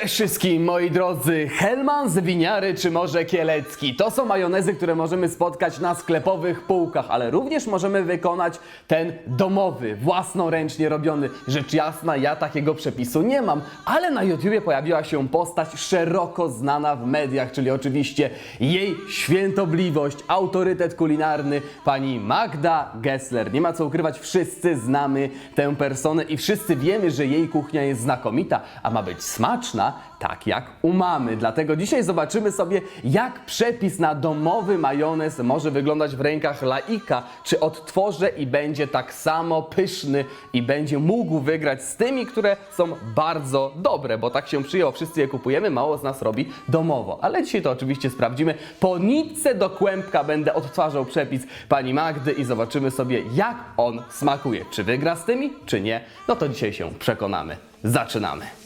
Cześć wszystkim moi drodzy, Helman Winiary czy może Kielecki. To są majonezy, które możemy spotkać na sklepowych półkach, ale również możemy wykonać ten domowy, własnoręcznie robiony. Rzecz jasna, ja takiego przepisu nie mam, ale na YouTubie pojawiła się postać szeroko znana w mediach, czyli oczywiście jej świętobliwość, autorytet kulinarny, pani Magda Gessler. Nie ma co ukrywać, wszyscy znamy tę personę i wszyscy wiemy, że jej kuchnia jest znakomita, a ma być smaczna, tak jak u mamy. Dlatego dzisiaj zobaczymy sobie, jak przepis na domowy majonez może wyglądać w rękach laika, czy odtworzę i będzie tak samo pyszny i będzie mógł wygrać z tymi, które są bardzo dobre, bo tak się przyjęło, wszyscy je kupujemy, mało z nas robi domowo. Ale dzisiaj to oczywiście sprawdzimy. Po nitce do kłębka będę odtwarzał przepis pani Magdy i zobaczymy sobie, jak on smakuje. Czy wygra z tymi, czy nie? No to dzisiaj się przekonamy. Zaczynamy.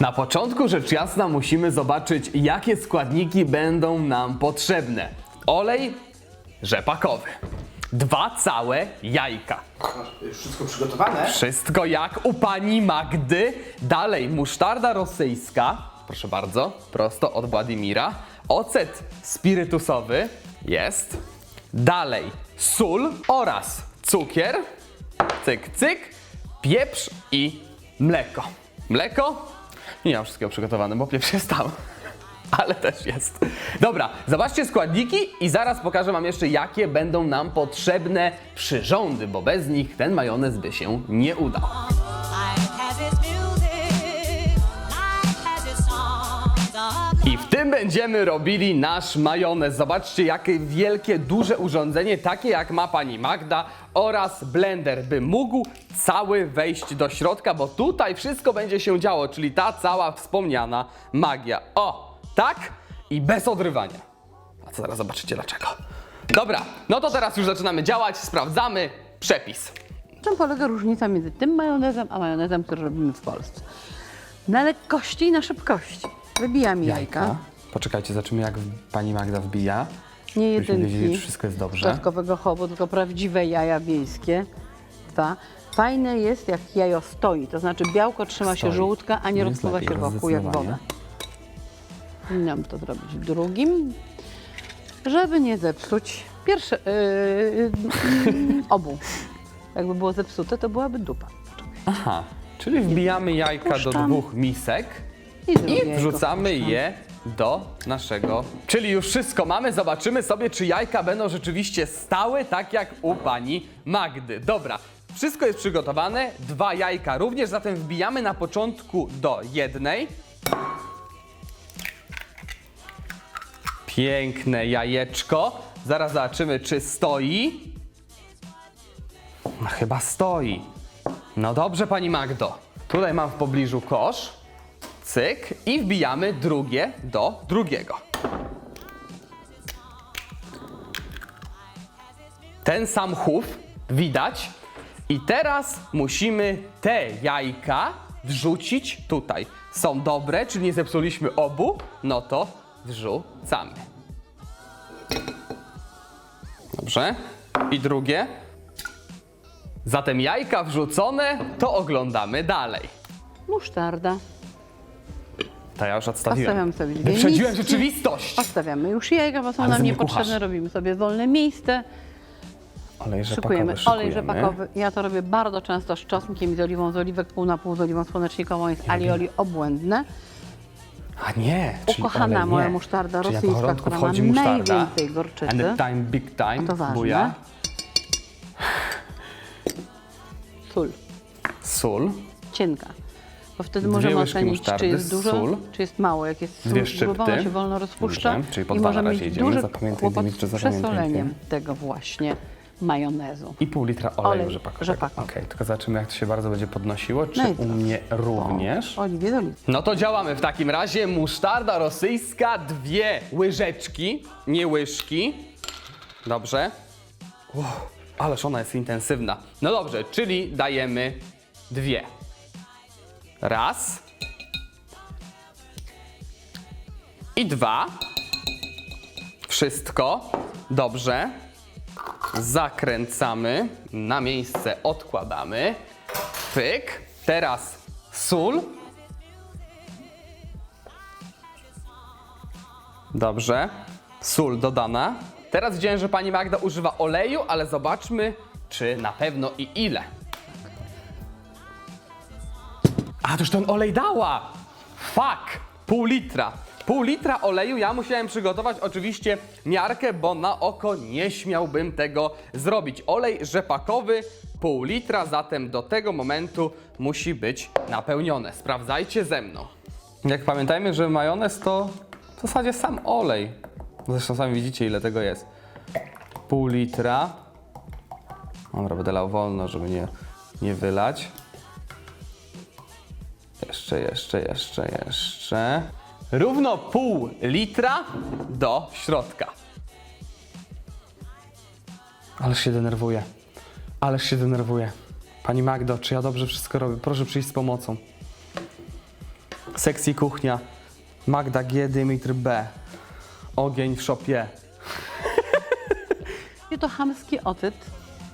Na początku rzecz jasna musimy zobaczyć, jakie składniki będą nam potrzebne. Olej rzepakowy. Dwa całe jajka. Wszystko przygotowane? Wszystko jak u pani Magdy. Dalej musztarda rosyjska. Proszę bardzo, prosto od Władimira. Ocet spirytusowy jest. Dalej sól oraz cukier. Cyk, cyk. Pieprz i mleko. Mleko? Nie mam wszystkiego przygotowane, bo pieprz jest tam. Ale też jest. Dobra, zobaczcie składniki i zaraz pokażę Wam jeszcze, jakie będą nam potrzebne przyrządy, bo bez nich ten majonez by się nie udał. Tym będziemy robili nasz majonez. Zobaczcie, jakie wielkie, duże urządzenie, takie jak ma pani Magda oraz blender, by mógł cały wejść do środka, bo tutaj wszystko będzie się działo, czyli ta cała wspomniana magia. O, tak? I bez odrywania. A co zaraz zobaczycie dlaczego. Dobra, no to teraz już zaczynamy działać, sprawdzamy przepis. czym polega różnica między tym majonezem, a majonezem, który robimy w Polsce? Na lekkości i na szybkości. Wybijam jajka, Poczekajcie, zobaczymy jak pani Magda wbija. nie Żebyśmy wiedzieli, jedynki wszystko jest dobrze. czosnkowego chowu, tylko prawdziwe jaja wiejskie. Dwa. Fajne jest, jak jajo stoi, to znaczy białko trzyma się Stoi. żółtka, a nie Jest rozpływa lepiej, się wokół jak zdecydowanie. woda. Powinnam to zrobić w drugim, żeby nie zepsuć pierwsze, yy, yy, obu. Jakby było zepsute, to byłaby dupa. Aha, czyli wbijamy jajka do Puszczam. dwóch misek I, drugie i jajko wrzucamy wpuszczam. je do naszego. Czyli już wszystko mamy, zobaczymy sobie, czy jajka będą rzeczywiście stały, tak jak u pani Magdy. Dobra, wszystko jest przygotowane, dwa jajka również, zatem wbijamy na początku do jednej. Piękne jajeczko. Zaraz zobaczymy, czy stoi. No chyba stoi. No dobrze, pani Magdo. Tutaj mam w pobliżu kosz. Cyk. I wbijamy drugie do drugiego. Ten sam chów widać. I teraz musimy te jajka wrzucić tutaj. Są dobre, czyli nie zepsuliśmy obu, no to wrzucamy. Dobrze. I drugie. Zatem jajka wrzucone, to oglądamy dalej. Musztarda. To ja już odstawiłem. Odstawiam sobie dwie Wyprzedziłem miski. rzeczywistość. Odstawiamy już jajka, bo są Ale nam ze mnie niepotrzebne. kucharz. Robimy sobie wolne miejsce. Olej Szykujemy rzepakowy olej rzepakowy. Ja to robię bardzo często z czosnkiem i z oliwą z oliwek, pół na pół z oliwą słonecznikową. Jest alioli obłędne. A nie, czyli Ukochana olej moja musztarda czyli rosyjska, porządku która wchodzi ma musztarda. najwięcej gorczycy. And the time, big time, A to ważne. buja, Sól. sól, Cienka. Bo wtedy Dwie możemy łyżki ocenić, czy jest dużo, sól. czy jest mało. Jak jest sól Dwie szczypty. gruba, ona się wolno rozpuszcza Dobrze, czyli po i dwa na możemy razie mieć duży Zapamiętaj, kłopot Dimitrze, z zapamiętaj, przesoleniem tego właśnie majonezu. i pół litra oleju Olej rzepakowego. rzepakowy. Okej, tylko zobaczymy jak to się bardzo będzie podnosiło, czy No i u co? mnie również. Oliwie z oliwy. No to działamy w takim razie. Musztarda rosyjska, dwie łyżeczki, nie łyżki. Dobrze. Uff, ależ ona jest intensywna. No dobrze, czyli dajemy dwie. Raz. I dwa. Wszystko. Dobrze. Zakręcamy. Na miejsce odkładamy. Pyk. Teraz sól. Dobrze. Sól dodana. Teraz widziałem, że pani Magda używa oleju, ale zobaczmy, czy na pewno i ile. A, to już ten olej dała! Fuck! Pół litra. Pół litra oleju ja musiałem przygotować oczywiście miarkę, bo na oko nie śmiałbym tego zrobić. Olej rzepakowy, pół litra, zatem do tego momentu musi być napełnione. Sprawdzajcie ze mną. Jak pamiętajmy, że majonez to w zasadzie sam olej. Zresztą sami widzicie ile tego jest. Pół litra. Dobra, będę lał wolno, żeby nie, nie wylać. Jeszcze, jeszcze, jeszcze, jeszcze. Równo pół litra do środka. Ależ się denerwuję. Ależ się denerwuję. Pani Magdo, czy ja dobrze wszystko robię? Proszę przyjść z pomocą. Sexy kuchnia. Magda G, Dymitr B. Ogień w szopie. I to chamski otyt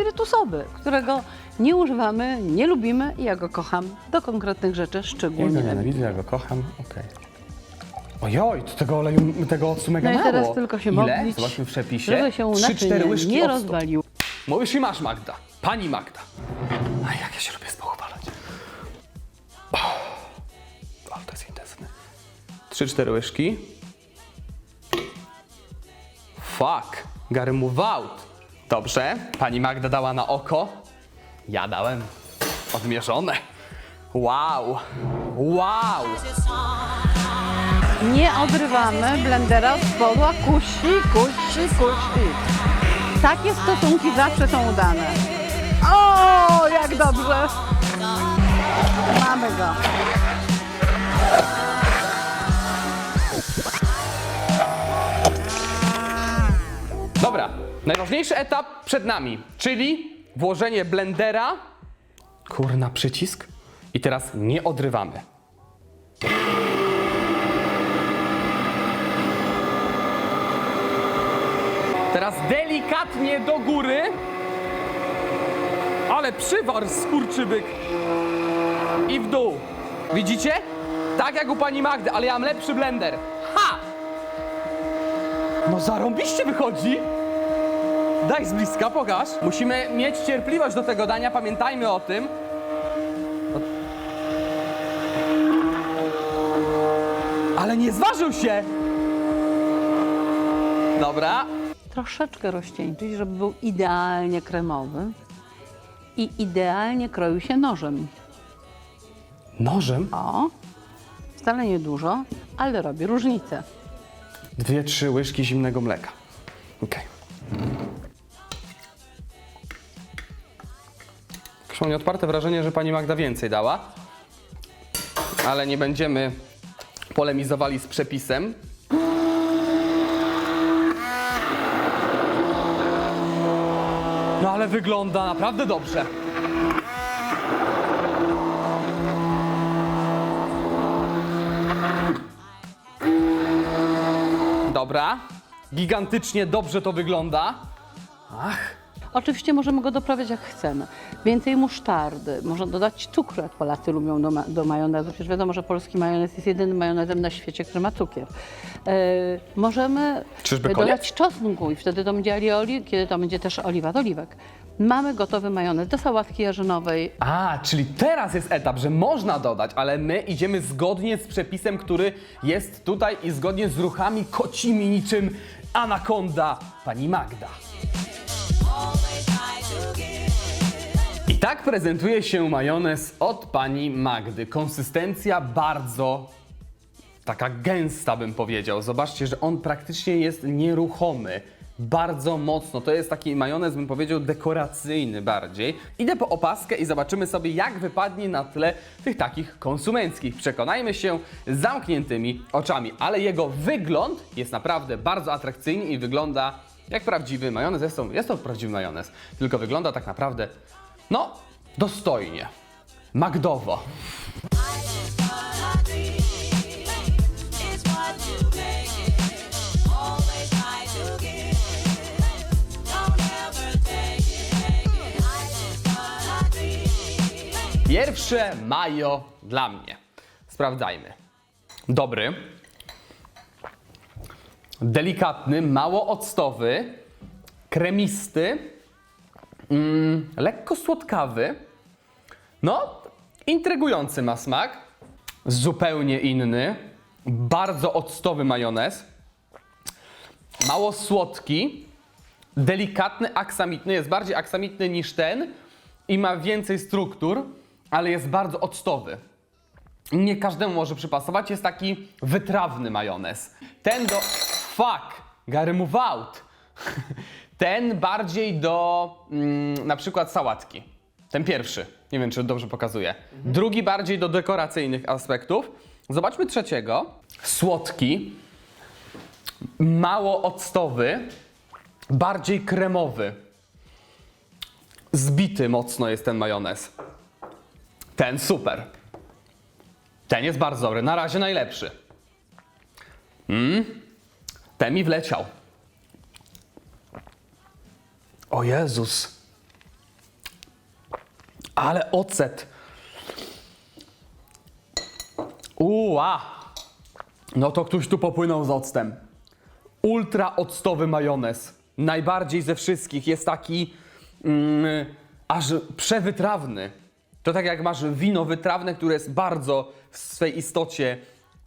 spirytusowy, którego nie używamy, nie lubimy i ja go kocham do konkretnych rzeczy Ja go szczególnie. nienawidzę, ja go kocham. Okej. Ojoj, to tego oleju, tego octu mega No i mało. teraz tylko się Ile? modlić, Zobaczmy w przepisie. żeby się 3-4 naczynie łyżki nie octu. rozwalił. Mówisz i masz Magda. Pani Magda. A jak ja się lubię spochwalać. Oh, ale to jest intensywne. 3-4 łyżki. Fuck. Out. Dobrze. Pani Magda dała na oko. Ja dałem odmierzone. Wow. Wow. Nie odrywamy blendera z podła, kusi, kusi, kusi. Takie stosunki zawsze są udane. O, jak dobrze! Mamy go. Dobra, najważniejszy etap przed nami, czyli włożenie blendera. Kurna, przycisk. I teraz nie odrywamy. Teraz delikatnie do góry. Ale przywar skurczybyk. I w dół. Widzicie? Tak jak u pani Magdy, ale ja mam lepszy blender. Ha! No zarąbiście wychodzi. Daj z bliska, pokaż. Musimy mieć cierpliwość do tego dania, pamiętajmy o tym. Ale nie zważył się! Dobra. Troszeczkę rozcieńczyć, żeby był idealnie kremowy i idealnie kroił się nożem. Nożem? O, wcale nie dużo, ale robi różnicę. Dwie, trzy łyżki zimnego mleka. Mam nieodparte wrażenie, że pani Magda więcej dała. Ale nie będziemy polemizowali z przepisem. No ale wygląda naprawdę dobrze. Dobra. Gigantycznie dobrze to wygląda. Ach. Oczywiście możemy go doprawiać jak chcemy. Więcej musztardy, można dodać cukru, jak Polacy lubią do, ma- do majonezu. Przecież wiadomo, że polski majonez jest jedynym majonezem na świecie, który ma cukier. E, możemy Czyżby e, koniec? dodać czosnku i wtedy to będzie alioli, kiedy to będzie też oliwa z oliwek. Mamy gotowy majonez do sałatki jarzynowej. A, czyli teraz jest etap, że można dodać, ale my idziemy zgodnie z przepisem, który jest tutaj i zgodnie z ruchami kocimi niczym anakonda pani Magda. Tak prezentuje się majonez od pani Magdy. Konsystencja bardzo taka gęsta bym powiedział. Zobaczcie, że on praktycznie jest nieruchomy. Bardzo mocno. To jest taki majonez, bym powiedział, dekoracyjny bardziej. Idę po opaskę i zobaczymy sobie, jak wypadnie na tle tych takich konsumenckich. Przekonajmy się zamkniętymi oczami, ale jego wygląd jest naprawdę bardzo atrakcyjny i wygląda jak prawdziwy majonez. Jest to, jest to prawdziwy majonez, tylko wygląda tak naprawdę, no, dostojnie. Magdowo. Pierwsze majo dla mnie. Sprawdzajmy. Dobry. Delikatny, mało octowy, kremisty, mm, lekko słodkawy. No, intrygujący ma smak. Zupełnie inny. Bardzo octowy majonez. Mało słodki. Delikatny, aksamitny. Jest bardziej aksamitny niż ten i ma więcej struktur, ale jest bardzo octowy. Nie każdemu może przypasować. Jest taki wytrawny majonez. Ten do. Fuck! Gary move out! Ten bardziej do mm, na przykład sałatki. Ten pierwszy. Nie wiem, czy dobrze pokazuję. Drugi bardziej do dekoracyjnych aspektów. Zobaczmy trzeciego. Słodki, mało octowy, bardziej kremowy. Zbity mocno jest ten majonez. Ten super. Ten jest bardzo dobry. Na razie najlepszy. Mm. Ten mi wleciał. O Jezus. Ale ocet. Uła. No to ktoś tu popłynął z octem. Ultra octowy majonez. Najbardziej ze wszystkich jest taki mm, aż przewytrawny. To tak jak masz wino wytrawne, które jest bardzo w swej istocie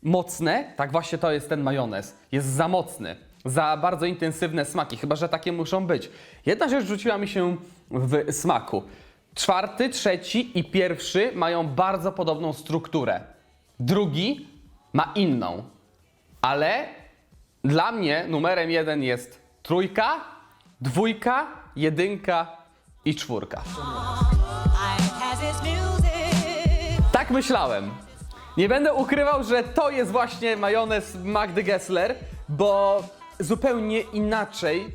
mocne, tak właśnie to jest ten majonez. Jest za mocny, za bardzo intensywne smaki, chyba że takie muszą być. Jedna rzecz rzuciła mi się w smaku. Czwarty, trzeci i pierwszy mają bardzo podobną strukturę. Drugi ma inną. Ale dla mnie numerem jeden jest trójka, dwójka, jedynka i czwórka. Tak myślałem. Nie będę ukrywał, że to jest właśnie majonez Magdy Gessler, bo zupełnie inaczej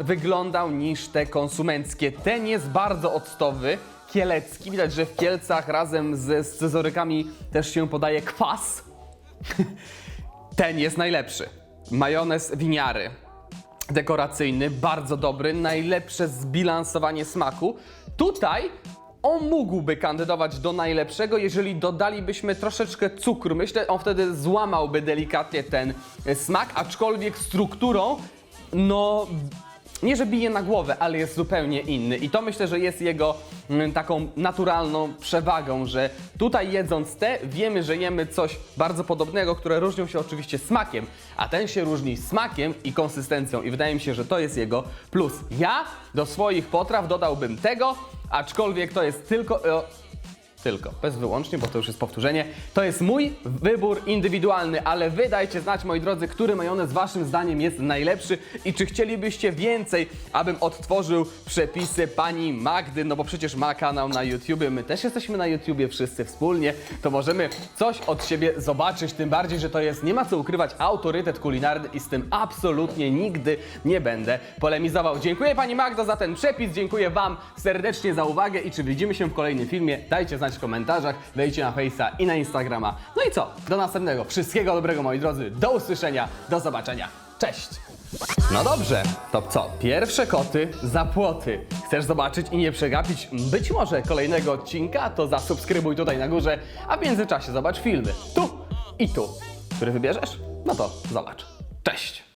wyglądał niż te konsumenckie. Ten jest bardzo octowy, kielecki. Widać, że w Kielcach razem ze scyzorykami też się podaje kwas. Ten jest najlepszy. Majonez winiary. Dekoracyjny, bardzo dobry, najlepsze zbilansowanie smaku. Tutaj on mógłby kandydować do najlepszego, jeżeli dodalibyśmy troszeczkę cukru. Myślę, on wtedy złamałby delikatnie ten e, smak, aczkolwiek strukturą, no nie że bije na głowę, ale jest zupełnie inny. I to myślę, że jest jego mm, taką naturalną przewagą, że tutaj jedząc te, wiemy, że jemy coś bardzo podobnego, które różnią się oczywiście smakiem, a ten się różni smakiem i konsystencją. I wydaje mi się, że to jest jego plus. Ja do swoich potraw dodałbym tego, aczkolwiek to jest tylko. Tylko, bez wyłącznie, bo to już jest powtórzenie. To jest mój wybór indywidualny, ale wy dajcie znać, moi drodzy, który majonez waszym zdaniem jest najlepszy i czy chcielibyście więcej, abym odtworzył przepisy pani Magdy, no bo przecież ma kanał na YouTubie, my też jesteśmy na YouTubie wszyscy wspólnie, to możemy coś od siebie zobaczyć, tym bardziej, że to jest, nie ma co ukrywać, autorytet kulinarny i z tym absolutnie nigdy nie będę polemizował. Dziękuję pani Magdo za ten przepis, dziękuję wam serdecznie za uwagę i czy widzimy się w kolejnym filmie, dajcie w komentarzach, wejdźcie na Face'a i na Instagrama. No i co? Do następnego. Wszystkiego dobrego moi drodzy. Do usłyszenia. Do zobaczenia. Cześć. No dobrze, to co? Pierwsze koty za płoty. Chcesz zobaczyć i nie przegapić być może kolejnego odcinka? To zasubskrybuj tutaj na górze, a w międzyczasie zobacz filmy tu i tu. Który wybierzesz? No to zobacz. Cześć.